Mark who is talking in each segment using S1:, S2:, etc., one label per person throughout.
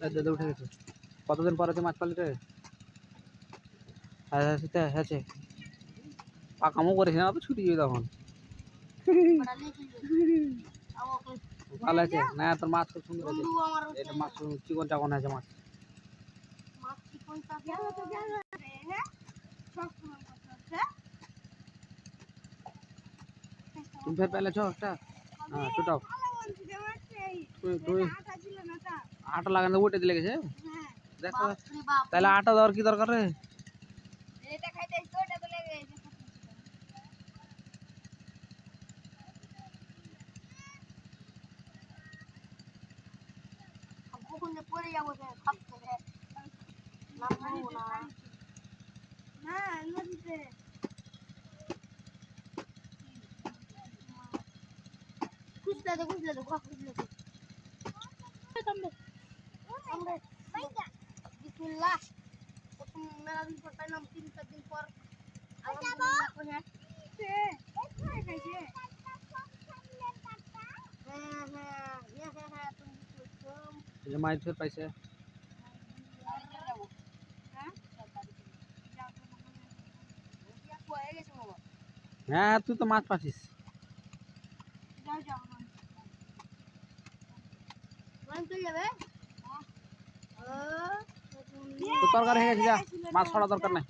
S1: দাদা উঠে গেছে। কতদিন পরে তুই মাছ পালি রে হ্যাঁ হ্যাঁ সেটা হয়েছে পাকামো করেছি না তো ছুটি যাবে তখন। ভালো আছে? না, তোর মাছ খুব সুন্দর আছে। এটা মাছ, চিকন চাকন আছে মাছ। তুমি ফের পেলেছ একটা? হ্যাঁ ছোটাও। তুই তুই আটা লাগানো উঠে দিলে গেছে দেখো তাহলে আটা দেওয়ার কি দরকার রে?
S2: পড়ে যাব না। খুঁজলে তো বিসমিল্লাহ প্রথম মেলা দিন পর পাইলাম তিন চার দিন পর আলহামদুলিল্লাহ করে হ্যাঁ হ্যাঁ হ্যাঁ হ্যাঁ হ্যাঁ হ্যাঁ তুমি বলছো
S1: এই যে মাছ ফের পাইছে হ্যাঁ তুই তো মাছ পাচ্ছিস তো তরকারি হয়ে গেছে যা মাছ ছড়া দরকার নাই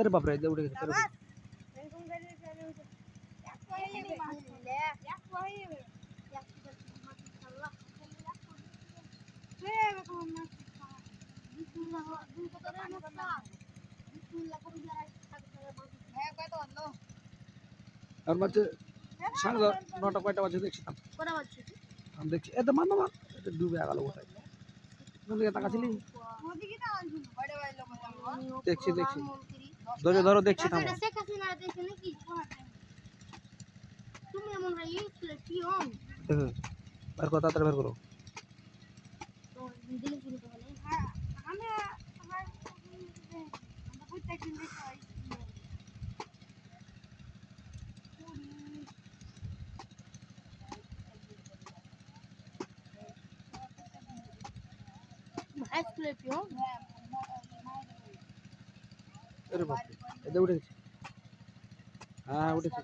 S1: এর বাপরে এই যে উঠে গেছে পেরে গেছে। সাড়ে নটা কয়টা বাজে দেখছিলাম আমি দেখছি এত মান না এটা ডুবে গেল কোথায় কোন দিকে তাকাছিলি? দেখছি দেখছি। ধরে ধরো দেখছি থামো। বের করো তাড়াতাড়ি বের করো।
S2: হাই স্কুলের পিয়ন
S1: এর বাপরে এটা উঠে গেছে হ্যাঁ উঠেছে